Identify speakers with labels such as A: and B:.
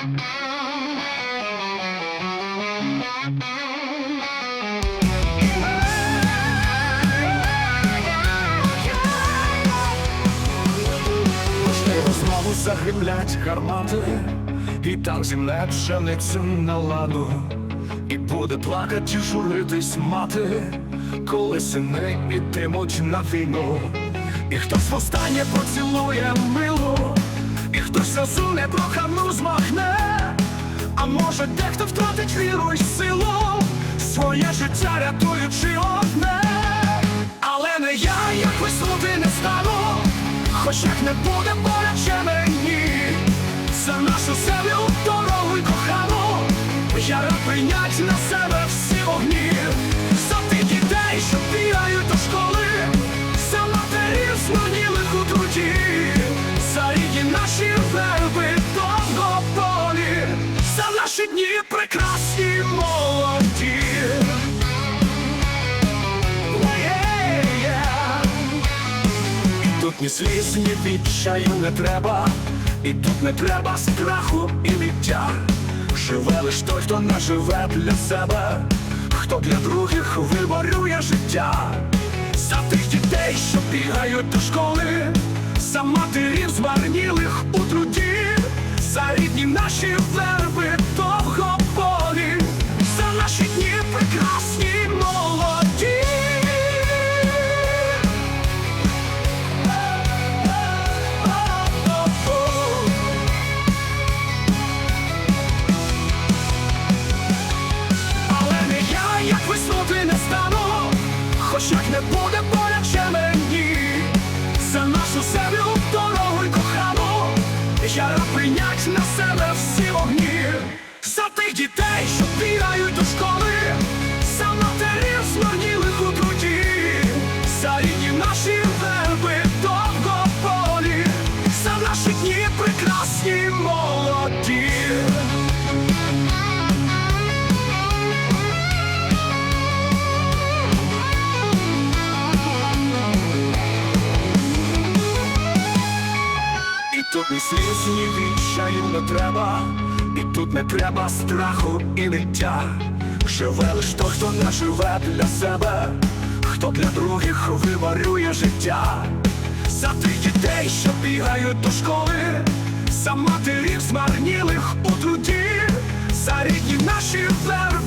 A: Знову гармати, і там зімне пшеницю на ладу, і буде плакать журитись мати, коли сини ітимуть на війну, і хтось востаннє поцілує милу, хтось сльозу непрохану змахне, а може дехто втратить віру й силу, своє життя рятуючи одне, але не я, як виснути не стану. Хоч як не буде боляче мені. За нашу землю дорогу й кохану. Я рад прийнять на себе всі вогні. За тих дітей, що бігають до школи За прекрасні молоді. І тут ні сліз, ні відчаю не треба, і тут не треба страху і відтя. Живе лиш той, хто не живе для себе, хто для других виборює життя. За тих дітей, що бігають до школи, за матерів змарнілих у труді, за рідні наші верби не буде боляче мені, за нашу землю дорогу кохану, я рад прийнять на себе всі вогні, за тих дітей, що бігають до школи, за матерів змарнілих у труді, за рідні наші верби довгополі, за наші дні прекрасні молоді. Тут ні сліз, ні відчаю не треба, і тут не треба страху і ниття. Живе лиш той, хто не живе для себе, хто для других виварює життя. За тих дітей, що бігають до школи, за матерів змарнілих у труді, за рідні наші верби